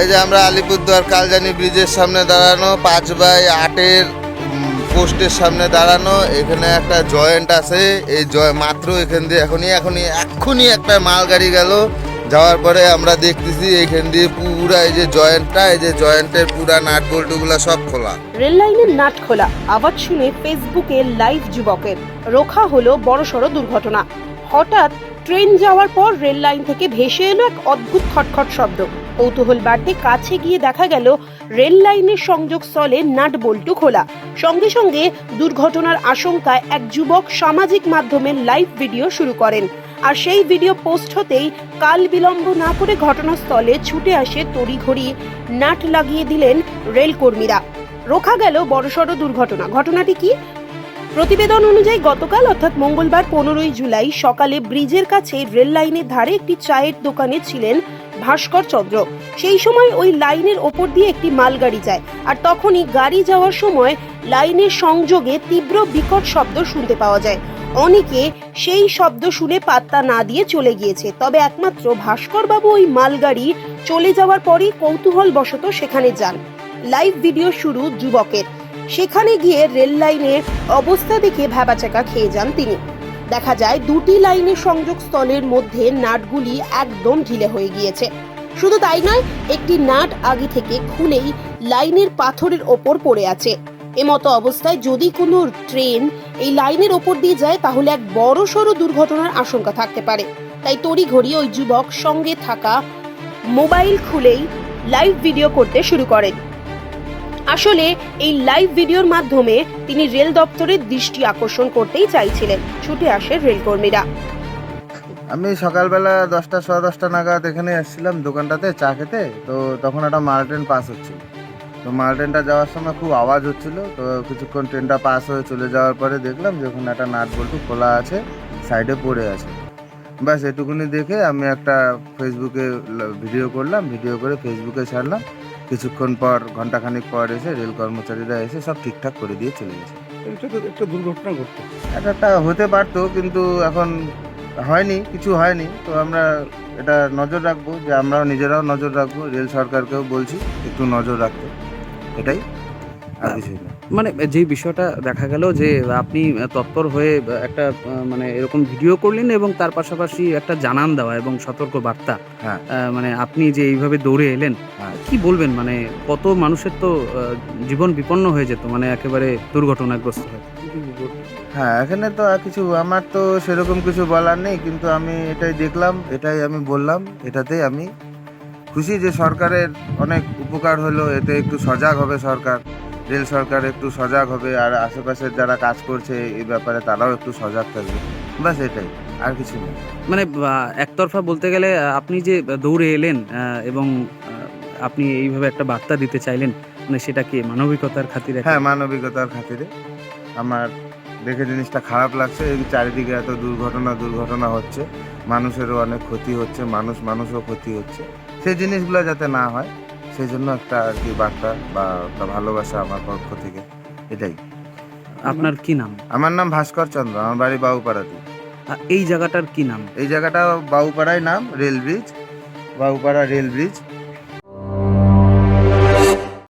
এই যে আমরা আলিপুরদুয়ার কালজানি ব্রিজের সামনে দাঁড়ানো, পাঁচ বাই আটের পোস্টের সামনে দাঁড়ানো, এখানে একটা জয়েন্ট আছে। এই জয়, মাত্র এখান দিয়ে এখনই এখনই, এক্ষুনি একটা মালগাড়ি গেল। যাওয়ার পরে আমরা দেখতেছি এখান দিয়ে পুরা এই যে জয়েন্টটা, এই যে জয়েন্টের পুরা নাট বল্টুগুলো সব খোলা। রেল লাইনের নাট খোলা, আওয়াজ শুনে ফেসবুকে লাইভ যুবকের। রোখা হলো বড়সড় দুর্ঘটনা। হঠাৎ ট্রেন যাওয়ার পর রেল লাইন থেকে ভেসে এলো এক অদ্ভুত খটখট শব্দ। কৌতূহল বাড়তে কাছে গিয়ে দেখা গেল, রেল লাইনের সংযোগ স্থলে নাট বল্টু খোলা। সঙ্গে সঙ্গে দুর্ঘটনার আশঙ্কায় এক যুবক সামাজিক মাধ্যমে লাইভ ভিডিও শুরু করেন। আর সেই ভিডিও পোস্ট হতেই কাল বিলম্ব না করে ঘটনাস্থলে ছুটে আসে তড়িঘড়ি, নাট লাগিয়ে দিলেন রেলকর্মীরা। রোখা গেল বড়সড় দুর্ঘটনা। ঘটনাটি কি? প্রতিবেদন অনুযায়ী গতকাল, অর্থাৎ মঙ্গলবার পনেরোই জুলাই সকালে ব্রিজের কাছে রেল লাইনের ধারে একটি চায়ের দোকানে ছিলেন ভাস্কর চন্দ্র। সেই সময় ওই লাইনের ওপর দিয়ে একটি মালগাড়ি যায় আর তখনই গাড়ি যাওয়ার সময় লাইনের সংযোগে তীব্র বিকট শব্দ শুনতে পাওয়া যায়। অনেকে সেই শব্দ শুনে পাত্তা না দিয়ে চলে গিয়েছে। তবে একমাত্র ভাস্কর বাবু ওই মালগাড়ি চলে যাওয়ার পরই কৌতূহল বশত সেখানে যান। লাইভ ভিডিও শুরু যুবকের। সেখানে গিয়ে রেল লাইনের অবস্থা দেখে ভ্যাবাচাকা খেয়ে যান তিনি। দেখা যায়, দুটি লাইনের সংযোগ স্থলের মধ্যে নাটগুলি একদম ঢিলে হয়ে গিয়েছে। শুধু তাই নয়, একটি নাট আগে থেকে খুলেই লাইনের পাথরের ওপর পড়ে আছে। এমতো অবস্থায় যদি কোনো ট্রেন এই লাইনের ওপর দিয়ে যায়, তাহলে এক বড় সড়ো দুর্ঘটনার আশঙ্কা থাকতে পারে। তাই তড়িঘড়ি ওই যুবক সঙ্গে থাকা মোবাইল খুলেই লাইভ ভিডিও করতে শুরু করেন। আসলে এই লাইভ ভিডিওর মাধ্যমে তিনি রেল দপ্তরের দৃষ্টি আকর্ষণ করতেই চাইছিলেন, ছুটে আসে রেলকর্মীরা। আমি সকালবেলা দশটা, সোয়া দশটা নাগাদ এখানে এসেছিলাম দোকানটাতে চা খেতে, তো তখন একটা মাল ট্রেন পাস হচ্ছিল। তো মাল ট্রেনটা যাওয়ার সময় খুব আওয়াজ হচ্ছিল, তো কিছুক্ষণ ট্রেনটা পাস হয়ে চলে যাওয়ার পরে দেখলাম যে ওখানে একটা নাট বল্টু খোলা আছে সাইডে পড়ে আছে। ব্যাস, এটুকুনি দেখে আমি একটা ফেসবুকে ভিডিও করলাম ভিডিও করে ফেসবুকে ছাড়লাম। কিছুক্ষণ পর ঘন্টাখানিক পর এসে রেল কর্মচারীরা এসে সব ঠিকঠাক করে দিয়ে চলে গেছে। এটা তো একটা দুর্ঘটনা ঘটতো। এটা একটা হতে পারতো কিন্তু এখন হয়নি কিছু হয়নি। তো আমরা এটা নজর রাখব যে আমরাও নিজেরাও নজর রাখব রেল সরকারকেও বলছি একটু নজর রাখতে। এটাই। মানে যে বিষয়টা দেখা গেল যে আপনি তৎপর হয়ে একটা মানে এরকম ভিডিও করলেন এবং তার পাশাপাশি একটা জানান দেওয়া এবং সতর্ক বার্তা হ্যাঁ। মানে আপনি যে এইভাবে দৌড়ে এলেন হ্যাঁ। কি বলবেন? মানে কত মানুষের তো জীবন বিপন্ন হয়ে যেত মানে একেবারে দুর্ঘটনাগ্রস্ত হয়ে হ্যাঁ এখানে তো কিছু আমার তো সেরকম কিছু বলার নেই কিন্তু আমি এটাই দেখলাম এটাই আমি বললাম এটাতেই আমি খুশি যে সরকারের অনেক উপকার হলো এতে একটু সজাগ হবে সরকার। রেল সরকার একটু সজাগ হবে আর আশেপাশের যারা কাজ করছে এই ব্যাপারে তারাও একটু সজাগ থাকবে। বাস এটাই আর কিছু না মানে একতরফা বলতে গেলে আপনি যে দৌড়ে এলেন এবং আপনি এইভাবে একটা বার্তা দিতে চাইলেন মানে সেটা কি মানবিকতার খাতিরে? হ্যাঁ মানবিকতার খাতিরে। আমার দেখে জিনিসটা খারাপ লাগছে এই চারিদিকে এত দুর্ঘটনা দুর্ঘটনা হচ্ছে। মানুষেরও অনেক ক্ষতি হচ্ছে মানুষ মানুষও ক্ষতি হচ্ছে। সেই জিনিসগুলো যাতে না হয় সেই জন্য একটা আর কি বার্তা বা একটা ভালোবাসা আমার পক্ষ থেকে এটাই। আপনার কি নাম? আমার নাম ভাস্কর চন্দ্র আমার বাড়ি বাবুপাড়াতে আহ, এই জায়গাটার কি নাম? এই জায়গাটা বাবুপাড়ায় নাম rail bridge. Babupara rail bridge.